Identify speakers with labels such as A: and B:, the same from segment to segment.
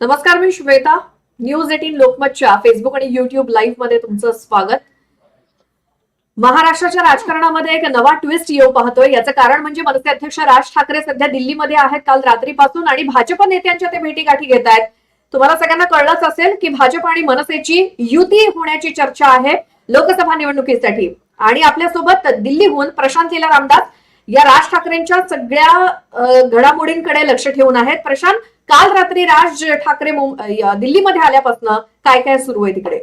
A: नमस्कार मी Shweta. News eighteen लोकमतच्या फेसबुक आणि युट्यूब लाईव्हमध्ये तुमचं स्वागत. महाराष्ट्राच्या राजकारणामध्ये एक नवा ट्विस्ट येऊ पाहतोय. याचं कारण म्हणजे मनसे अध्यक्ष राज ठाकरे सध्या दिल्लीमध्ये आहेत. काल रात्रीपासून आणि भाजप नेत्यांच्या ते भेटीगाठी घेत आहेत. तुम्हाला सगळ्यांना कळलंच असेल की भाजप आणि मनसेची युती होण्याची चर्चा आहे लोकसभा निवडणुकीसाठी. आणि आपल्यासोबत दिल्लीहून प्रशांत लीला रामदास या राज ठाकरेंच्या सगळ्या घडामोडींकडे लक्ष ठेवून आहेत. प्रशांत काल रात्री राज ठाकरे दिल्लीमध्ये आल्यापासून काय काय सुरू आहे तिकडे?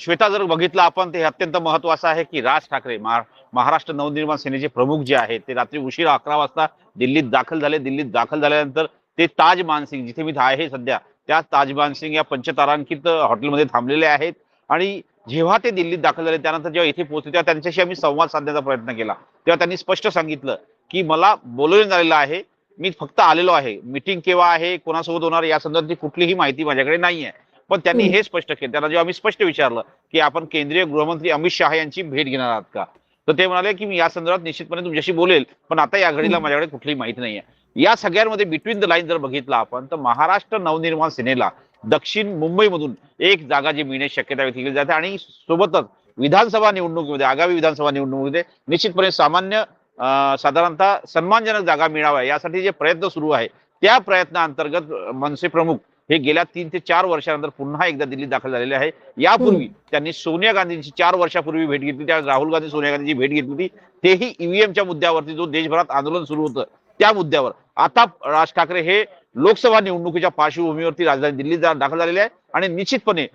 B: श्वेता जर बघितलं आपण ते अत्यंत महत्वाचं आहे की राज ठाकरे महाराष्ट्र नवनिर्माण सेनेचे प्रमुख जे आहेत ते रात्री उशिरा अकरा वाजता दिल्लीत दाखल झाले. दिल्लीत दाखल झाल्यानंतर ते ताज मानसिंग जिथे मी आहे सध्या त्या ताज मानसिंग या पंचतारांकित हॉटेलमध्ये थांबलेले आहेत. आणि जेव्हा ते दिल्लीत दाखल झाले त्यानंतर जेव्हा इथे पोहोचले तेव्हा त्यांच्याशी आम्ही संवाद साधण्याचा प्रयत्न केला. तेव्हा त्यांनी स्पष्ट सांगितलं की मला बोलवण्यात आलेलं आहे मी फक्त आलेलो आहे. मीटिंग केव्हा आहे कोणासोबत होणार या संदर्भातली कुठलीही माहिती माझ्याकडे नाही आहे पण त्यांनी. हे स्पष्ट केलं. त्यांना जेव्हा आम्ही स्पष्ट विचारलं की आपण केंद्रीय गृहमंत्री अमित शहा यांची भेट घेणार आहात का? तर ते म्हणाले की मी या संदर्भात निश्चितपणे तुमच्याशी बोलेल पण आता या घडीला. माझ्याकडे कुठलीही माहिती नाहीये. या सगळ्यांमध्ये बिटवीन द लाईन जर बघितलं आपण तर महाराष्ट्र नवनिर्माण सेनेला दक्षिण मुंबईमधून एक जागा जी मिळण्याची शक्यता व्यक्त केली जाते आणि सोबतच विधानसभा निवडणुकीमध्ये आगामी विधानसभा निवडणुकीमध्ये निश्चितपणे सामान्य साधारणतः सन्मानजनक जागा मिळाव्या यासाठी जे प्रयत्न सुरू आहे त्या प्रयत्नाअंतर्गत मनसे प्रमुख हे गेल्या तीन ते चार वर्षानंतर पुन्हा एकदा दिल्लीत दाखल झालेले आहे. यापूर्वी त्यांनी सोनिया गांधींची चार वर्षापूर्वी भेट घेतली त्या राहुल गांधी सोनिया गांधीची भेट घेतली होती. तेही ईव्हीएमच्या मुद्द्यावरती जो देशभरात आंदोलन सुरू होतं त्या मुद्द्यावर. आता राज ठाकरे हे लोकसभा निवडणुकीच्या पार्श्वभूमीवरती राजधानी दिल्लीत दाखल झालेले आहे. आणि निश्चितपणे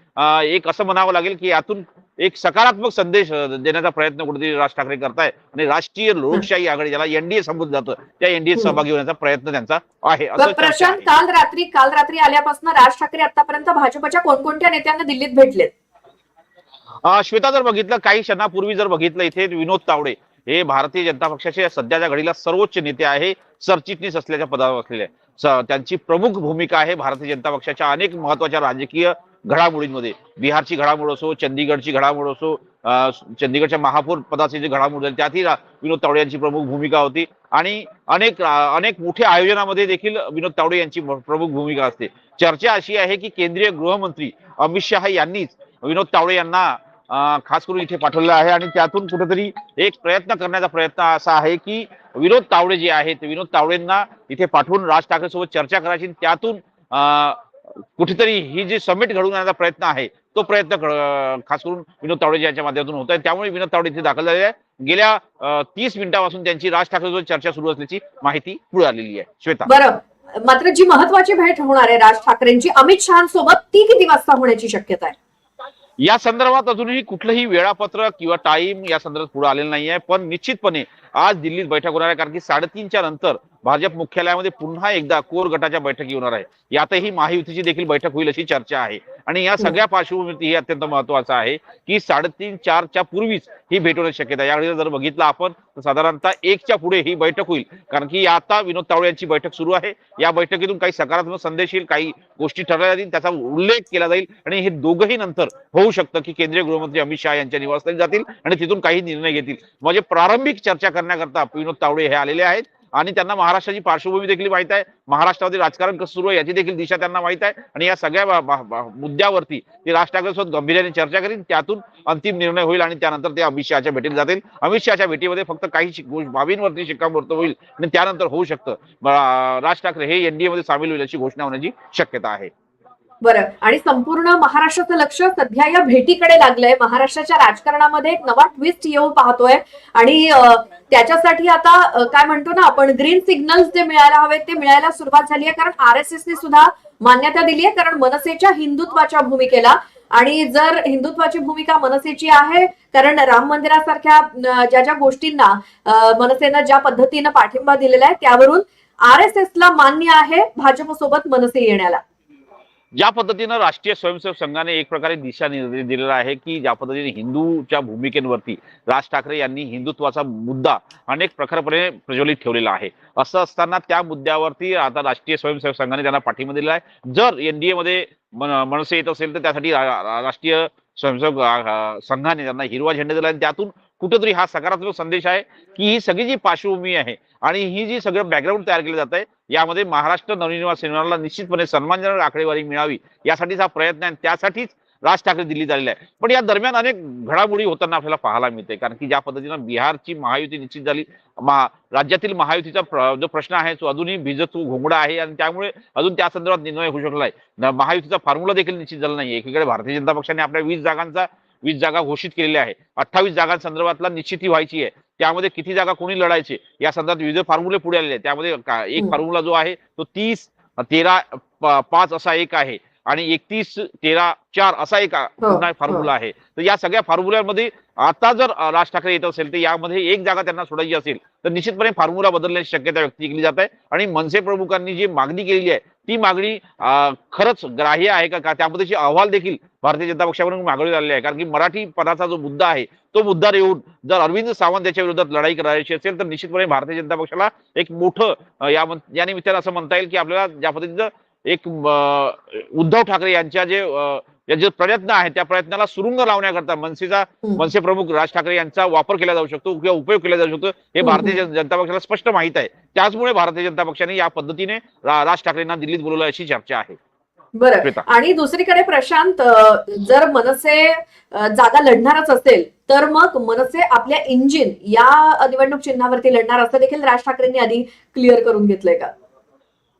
B: एक असं म्हणावं लागेल की यातून एक सकारात्मक संदेश देण्याचा प्रयत्न कुठेतरी राज ठाकरे करताय आणि राष्ट्रीय लोकशाही आघाडी ज्याला एनडीए संबोधलं जातं त्या एनडीए. सहभागी होण्याचा प्रयत्न त्यांचा आहे
A: प्रशांत. काल रात्री काल रात्री आल्यापासून राज ठाकरे आतापर्यंत भाजपच्या कोणकोणत्या नेत्यांना दिल्लीत भेटलेत
B: श्वेता जर बघितलं काही क्षणापूर्वी जर बघितलं इथे विनोद तावडे हे भारतीय जनता पक्षाचे सध्याच्या घडीला सर्वोच्च नेते आहे सरचिटणीस असल्याच्या पदावर असलेले त्यांची प्रमुख भूमिका आहे भारतीय जनता पक्षाच्या अनेक महत्त्वाच्या राजकीय घडामोडींमध्ये. बिहारची घडामोड असो चंदीगडची घडामोड असो चंदीगडच्या महापौर पदाची जी घडामोड झाली त्यातही विनोद तावडे यांची प्रमुख भूमिका होती. आणि अनेक अनेक मोठ्या आयोजनामध्ये देखील विनोद तावडे यांची प्रमुख भूमिका असते. चर्चा अशी आहे की केंद्रीय गृहमंत्री अमित शहा यांनीच विनोद तावडे यांना खास करून इथे पाठवलेलं आहे. आणि त्यातून कुठेतरी एक प्रयत्न करण्याचा प्रयत्न असा आहे की विनोद तावडे जे आहेत विनोद तावडेंना इथे पाठवून राज ठाकरे सोबत चर्चा करायची त्यातून कुठेतरी ही जी समिट घडवून आणण्याचा प्रयत्न आहे तो प्रयत्न खास करून विनोद तावडे यांच्या माध्यमातून होत आहे. त्यामुळे विनोद तावडे इथे दाखल झाले आहे गेल्या तीस मिनिटापासून त्यांची राज ठाकरे चर्चा सुरू असल्याची माहिती पुढे आलेली आहे. श्वेता.
A: बरं. मात्र जी महत्वाची भेट होणार आहे राज ठाकरेंची अमित शहासोबत ती किती वाजता होण्याची शक्यता आहे?
B: या संदर्भात अजूनही कुठलंही वेळापत्रक किंवा टाइम या संदर्भात पुढे आलेलं नाहीये. पण निश्चितपणे आज दिल्लीत बैठक होणार आहे कारण की साडेतीनच्या नंतर भाजप मुख्यालयामध्ये पुन्हा एकदा कोर गटाच्या बैठकी होणार आहे. यातही महायुतीची देखील बैठक होईल अशी चर्चा आहे. आणि या सगळ्या पार्श्वभूमीवरती हे अत्यंत महत्वाचं आहे की साडेतीन चारच्या पूर्वीच ही भेट होण्याची शक्यता. यावेळी जर बघितलं आपण तर साधारणतः एकच्या पुढे ही बैठक होईल. कारण की आता विनोद तावडे यांची बैठक सुरू आहे. या बैठकीतून काही सकारात्मक संदेश येईल काही गोष्टी ठरवल्या जातील त्याचा उल्लेख केला जाईल. आणि हे दोघंही नंतर होऊ शकतं की केंद्रीय गृहमंत्री अमित शहा यांच्या निवासस्थानी जातील आणि तिथून काही निर्णय घेतील. म्हणजे प्रारंभिक चर्चा करण्याकरता विनोद तावडे हे आलेले आहेत. आणि त्यांना महाराष्ट्राची पार्श्वभूमी देखील माहीत आहे. महाराष्ट्रामध्ये राजकारण कसं सुरू आहे याची देखील दिशा त्यांना माहीत आहे. आणि या सगळ्या मुद्द्यावरती ते राज ठाकरेसोबत गंभीर्याने चर्चा करीन त्यातून अंतिम निर्णय होईल आणि त्यानंतर ते अमित शहाच्या भेटीला जातील. अमित शहाच्या भेटीमध्ये फक्त काही बाबींवरती शिक्कामोर्तब होईल आणि त्यानंतर होऊ शकतं. राज ठाकरे हे एनडीए मध्ये सामील होईल अशी घोषणा होण्याची शक्यता आहे.
A: बरं आणि संपूर्ण महाराष्ट्राचं लक्ष सध्या या भेटीकडे लागलंय. महाराष्ट्राच्या राजकारणामध्ये एक नवा ट्विस्ट येऊ पाहतोय. आणि त्याच्यासाठी आता काय म्हणतो ना आपण ग्रीन सिग्नल्स जे मिळायला हवेत ते मिळायला सुरुवात झाली आहे कारण आर एस एसने सुद्धा मान्यता दिली आहे कारण मनसेच्या हिंदुत्वाच्या भूमिकेला. आणि जर हिंदुत्वाची भूमिका मनसेची आहे कारण राम मंदिरासारख्या ज्या ज्या गोष्टींना मनसेनं ज्या पद्धतीनं पाठिंबा दिलेला आहे त्यावरून आर एस एसला मान्य आहे भाजपसोबत मनसे येण्याला.
B: ज्या पद्धतीनं राष्ट्रीय स्वयंसेवक संघाने एक प्रकारे दिशा दिलेला आहे की ज्या पद्धतीने हिंदूच्या भूमिकेवरती राज ठाकरे यांनी हिंदुत्वाचा मुद्दा अनेक प्रखरपणे प्रज्वलित ठेवलेला आहे. असं असताना त्या मुद्द्यावरती आता राष्ट्रीय स्वयंसेवक संघाने त्यांना पाठिंबा दिला आहे. जर एनडीए मध्ये मनसे येत असेल तर त्यासाठी राष्ट्रीय स्वयंसेवक संघाने त्यांना हिरवा झेंडा दिला आणि त्यातून कुठेतरी हा सकारात्मक संदेश आहे की ही सगळी जी पार्श्वभूमी आहे आणि ही जी सगळं बॅकग्राऊंड तयार केलं जात आहे यामध्ये महाराष्ट्र नवनिर्माण सेनेला निश्चितपणे सन्मानजनक आकडेवारी मिळावी यासाठीच हा प्रयत्न आहे त्यासाठीच राज ठाकरे दिली झालेला आहे पण या दरम्यान अनेक घडामोडी होताना आपल्याला पाहायला मिळते कारण की ज्या पद्धतीनं बिहारची महायुती निश्चित झाली महा- राज्यातील महायुतीचा जो प्रश्न आहे तो अजूनही भिजत घोंगडा आहे आणि त्यामुळे अजून त्या संदर्भात निर्णय होऊ शकला आहे महायुतीचा फॉर्म्युला देखील निश्चित झाला नाही एकीकडे भारतीय जनता पक्षाने आपल्या वीस जागांचा वीस जागा घोषित केलेल्या आहे. अठ्ठावीस जागांसंदर्भातला निश्चिती व्हायची आहे. त्यामध्ये किती जागा कोणी लढायचे? या संदर्भात विविध फॉर्म्युले पुढे आलेले आहेत. त्यामध्ये एक. फॉर्म्युला जो आहे तो तीस तेरा पाच असा एक आहे. आणि एकतीस तेरा चार असा एक आ-
A: हो,
B: फॉर्म्युला आहे. तर या सगळ्या फॉर्म्युल्यामध्ये आता जर राज ठाकरे येत असेल तर यामध्ये एक जागा त्यांना सोडायची असेल तर निश्चितपणे फॉर्म्युला बदलण्याची शक्यता व्यक्त केली जात. आहे आणि मनसे प्रमुखांनी जी मागणी केलेली आहे ती मागणी खरंच ग्राह्य आहे का? त्यामध्ये अहवाल देखील भारतीय जनता पक्षाकडून मागवले आलेले आहे कारण की मराठी पदाचा जो मुद्दा आहे तो मुद्दा येऊन जर अरविंद सावंत याच्या विरोधात लढाई करायची असेल तर निश्चितपणे भारतीय जनता पक्षाला एक मोठं या या निमित्तानं असं म्हणता येईल की आपल्याला ज्या पद्धतीचं एक उद्धव ठाकरे यांच्या जे या जे प्रयत्न आहे त्या प्रयत्नाला सुरुंग लावण्याकरता मनसेचा. मनसे प्रमुख राज ठाकरे यांचा वापर केला जाऊ शकतो किंवा उपयोग केला जाऊ शकतो हे. भारतीय जन- जनता पक्षाला स्पष्ट माहीत आहे त्याचमुळे भारतीय जनता पक्षाने या पद्धतीने राज ठाकरेंना दिल्लीत बोलवलं अशी चर्चा आहे
A: बरं. आणि दुसरीकडे प्रशांत जर मनसे जागा लढणारच असेल तर मग मनसे आपल्या इंजिन या निवडणूक चिन्हावरती लढणार असं देखील राज ठाकरेंनी आधी क्लिअर करून घेतलंय का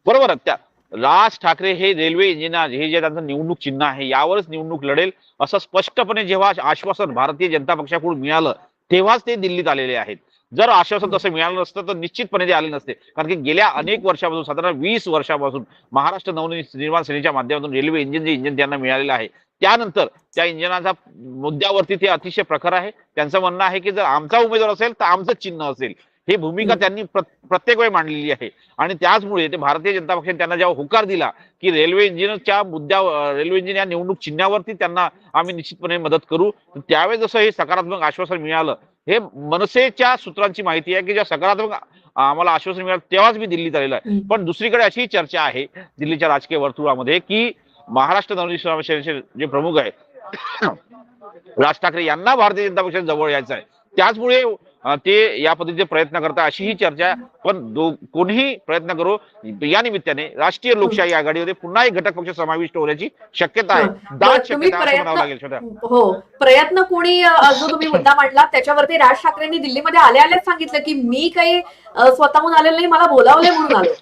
B: बरोबर. त्या राज ठाकरे हे रेल्वे इंजिना हे जे त्यांचं निवडणूक चिन्ह आहे यावरच निवडणूक लढेल असं स्पष्टपणे जेव्हा आश्वासन भारतीय जनता पक्षाकडून मिळालं तेव्हाच ते दिल्लीत आलेले आहेत. जर आश्वासन तसं मिळालं नसतं तर निश्चितपणे ते आले नसते. कारण की गेल्या अनेक वर्षापासून साधारण वीस वर्षापासून महाराष्ट्र नवनिर्माण सेनेच्या माध्यमातून रेल्वे इंजिन जे इंजिन त्यांना मिळालेलं आहे त्यानंतर त्या इंजिनाचा मुद्द्यावरती ते अतिशय प्रखर आहे. त्यांचं म्हणणं आहे की जर आमचा उमेदवार असेल तर आमचं चिन्ह असेल. ही भूमिका. त्यांनी प्र- प्रत्येक वेळी मांडलेली आहे आणि त्याचमुळे ते भारतीय जनता पक्षाने त्यांना जेव्हा होकार दिला की रेल्वे इंजिनच्या मुद्द्या रेल्वे इंजिन या निवडणूक चिन्हावरती त्यांना आम्ही निश्चितपणे मदत करू त्यावेळेस जसं हे सकारात्मक आश्वासन मिळालं हे मनसेच्या सूत्रांची माहिती आहे की जेव्हा सकारात्मक आम्हाला आश्वासन मिळालं तेव्हाच मी दिल्लीत आलेलो आहे. पण दुसरीकडे अशी चर्चा आहे दिल्लीच्या राजकीय वर्तुळामध्ये की महाराष्ट्र नवनिर्माण सेनेचे जे प्रमुख आहे राज ठाकरे यांना भारतीय जनता पक्षाच्या जवळ यायचं आहे त्याचमुळे ते या पद्धतीचे प्रयत्न करतात अशी ही चर्चा आहे. पण कोणीही प्रयत्न करो या निमित्ताने राष्ट्रीय लोकशाही आघाडीमध्ये पुन्हा एक घटक पक्ष समाविष्ट होण्याची शक्यता आहे
A: हं.
B: दाट शक्यता लागेल
A: हो प्रयत्न कोणी जो तुम्ही मुद्दा मांडला त्याच्यावरती राज ठाकरेंनी दिल्लीमध्ये आल्या आल्याच सांगितलं की मी काही स्वतःहून आलेलं नाही मला बोलावलंय म्हणून आलो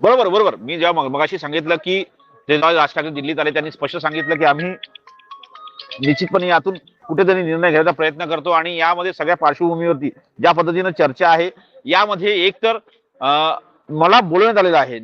B: बरोबर बरोबर मी जेव्हा मग मगाशी सांगितलं की राज ठाकरे दिल्लीत आले त्यांनी स्पष्ट सांगितलं की आम्ही निश्चितपणे यातून कुठेतरी निर्णय घ्यायचा प्रयत्न करतो आणि यामध्ये सगळ्या पार्श्वभूमीवरती ज्या पद्धतीनं चर्चा आहे यामध्ये एकतर अं, मला बोलवण्यात आलेलं आहे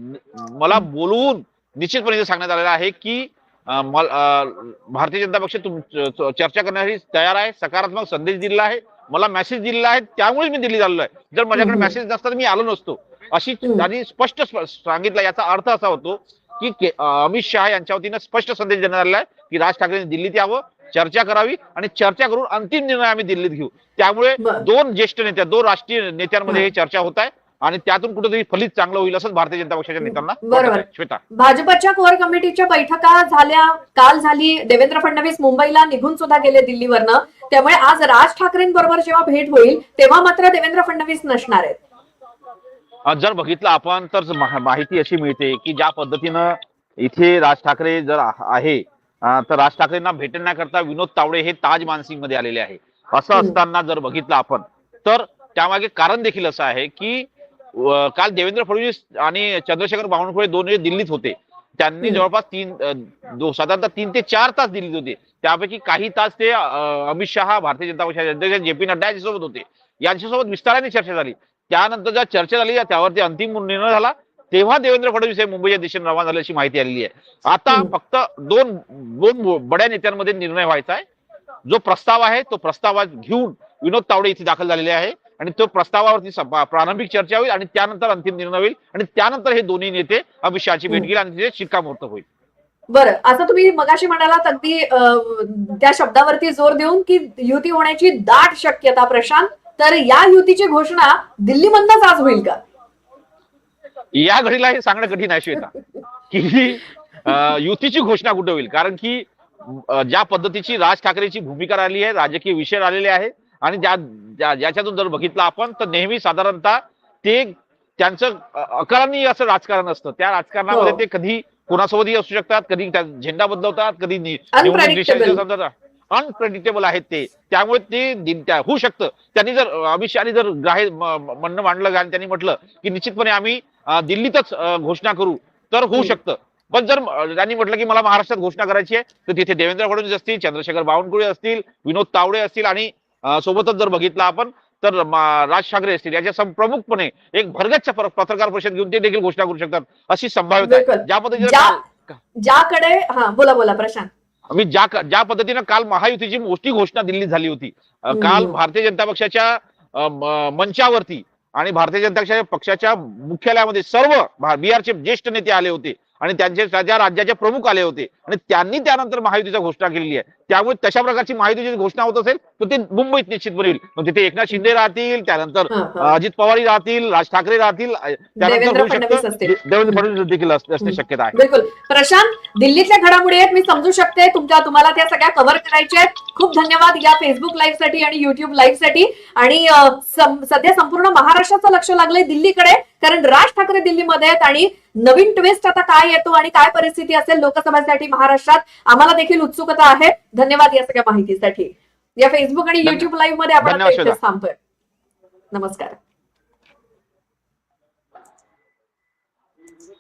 B: मला बोलवून निश्चितपणे सांगण्यात आलेलं आहे की भारतीय जनता पक्ष तुम चर्चा करण्यासाठी तयार आहे सकारात्मक संदेश दिलेला आहे मला मेसेज दिलेला आहे त्यामुळे मी दिल्लीत आलेलो आहे जर माझ्याकडे. मेसेज नसता तर मी आलो नसतो अशी. त्यांनी स्पष्ट स्प- सांगितलं याचा अर्थ असा होतो की अमित शहा यांच्या वतीनं स्पष्ट संदेश देण्यात आलेला आहे की राज ठाकरेंनी दिल्लीत यावं चर्चा करावी आणि चर्चा करून अंतिम निर्णय आम्ही दिल्लीत घेऊ. त्यामुळे. दोन ज्येष्ठ नेत्या दोन राष्ट्रीय नेत्यांमध्ये ही चर्चा होत आहे आणि त्यातून कुठेतरी फलित चांगलं होईल असं भारतीय जनता पक्षाच्या नेत्यांना
A: बरोबर.
B: श्वेता.
A: भाजपच्या कोर कमिटीच्या बैठका झाल्या काल झाली. देवेंद्र फडणवीस मुंबईला निघून सुद्धा गेले दिल्लीवरनं. त्यामुळे आज राज ठाकरेंबरोबर जेव्हा भेट होईल तेव्हा मात्र देवेंद्र फडणवीस नसणार आहेत.
B: जर बघितलं आपण तर माहिती अशी मिळते की ज्या पद्धतीनं इथे राज ठाकरे जर आहे तर राज ठाकरेंना भेटण्याकरता विनोद तावडे हे ताज मानसिंगमध्ये आलेले आहे. असं. असताना जर बघितलं आपण तर त्यामागे कारण देखील असं आहे की काल देवेंद्र फडणवीस आणि चंद्रशेखर बावनकुळे दोन्ही दिल्लीत होते. त्यांनी. जवळपास तीन साधारणतः तीन ते चार तास दिल्लीत होते. त्यापैकी काही तास ते अमित शहा भारतीय जनता पक्षाचे अध्यक्ष जे पी नड्डा यांच्यासोबत होते. यांच्यासोबत विस्ताराने चर्चा झाली. त्यानंतर ज्या चर्चा झाली त्यावरती अंतिम निर्णय झाला. तेव्हा देवेंद्र फडणवीस हे मुंबईच्या दिशेने रवाना झाल्याची माहिती आलेली आहे. आता. फक्त दोन दोन बड्या नेत्यांमध्ये निर्णय व्हायचा आहे. जो प्रस्ताव आहे तो प्रस्ताव घेऊन विनोद तावडे इथे दाखल झालेले आहे. आणि तो प्रस्तावावरती प्रारंभिक चर्चा होईल आणि त्यानंतर अंतिम निर्णय होईल. आणि त्यानंतर हे दोन्ही नेते अमित शहाची भेट. घेईल आणि तिथे शिक्कामोर्तब होईल.
A: बरं असं तुम्ही मगाशी म्हणालात अगदी त्या शब्दावरती जोर देऊन की युती होण्याची दाट शक्यता प्रशांत. तर या युतीची घोषणा दिल्लीमधनच आज होईल का?
B: या घडीला हे सांगणं कठीण आहे श्वेता. की युतीची घोषणा कुठे होईल? कारण की ज्या पद्धतीची राज ठाकरेची भूमिका राहिली आहे राजकीय विषय आलेले आहे आणि ज्या ज्या- ज्याच्यातून जर बघितलं आपण तर नेहमी साधारणतः ते त्यांचं अ- अकारांनी असं राजकारण असतं. त्या राजकारणामध्ये
A: हो.
B: ते कधी कोणासोबतही असू शकतात कधी त्या झेंडा बदलवतात कधी निवडणूक अनप्रेडिक्टेबल आहेत ते. त्यामुळे ते होऊ शकतं. त्यांनी जर अमित शहानी जर म- म्हणणं मांडलं आणि त्यांनी म्हटलं की निश्चितपणे आम्ही दिल्लीतच घोषणा करू तर होऊ. शकतं. पण जर त्यांनी म्हटलं की मला महाराष्ट्रात घोषणा करायची आहे तर तिथे देवेंद्र फडणवीस असतील चंद्रशेखर बावनकुळे असतील विनोद तावडे असतील आणि सोबतच जर बघितलं आपण तर राज ठाकरे असतील. याच्या प्रमुखपणे एक भरगच्च पत्रकार परिषद घेऊन ते देखील घोषणा करू शकतात अशी संभाव्यता आहे. ज्या पद्धतीने
A: ज्याकडे हा बोला बोला प्रशांत.
B: मी ज्या ज्या पद्धतीनं काल महायुतीची मोठी घोषणा दिल्लीत झाली होती काल. भारतीय जनता पक्षाच्या मंचावरती आणि भारतीय जनता पक्षाच्या पक्षाच्या मुख्यालयामध्ये सर्व बिहारचे ज्येष्ठ नेते आले होते आणि त्यांचे त्या राज्याचे प्रमुख आले होते. आणि त्यांनी त्यानंतर महायुतीची घोषणा केलेली आहे. त्यामुळे तशा प्रकारची महायुतीची घोषणा होत असेल तर ते मुंबईत निश्चितपणे होईल मग तिथे एकनाथ शिंदे राहतील त्यानंतर. अजित पवारही राहतील राज ठाकरे राहतील त्यानंतर
A: देवेंद्र
B: होऊ
A: फडणवीस
B: शकतं
A: असतील.
B: देवेंद्र फडणवीस देखील अस- असणे
A: हम्म.
B: शक्यता आहे.
A: बिलकुल. प्रशांत दिल्लीतल्या घडामोडी आहेत. मी समजू शकते. तुमच्या तुम्हाला त्या सगळ्या कव्हर करायच्या आहेत. खूप धन्यवाद या फेसबुक लाईव्हसाठी आणि युट्यूब लाईव्हसाठी. आणि सध्या संपूर्ण महाराष्ट्राचं लक्ष लागलंय दिल्लीकडे. कारण राज ठाकरे दिल्लीमध्ये आहेत आणि नवीन ट्विस्ट आता काय येतो आणि काय परिस्थिती असेल लोकसभेसाठी महाराष्ट्रात आम्हाला देखील उत्सुकता आहे. धन्यवाद या सगळ्या माहितीसाठी. या फेसबुक आणि युट्यूब लाईव्हमध्ये आपण. थांबतोय. नमस्कार.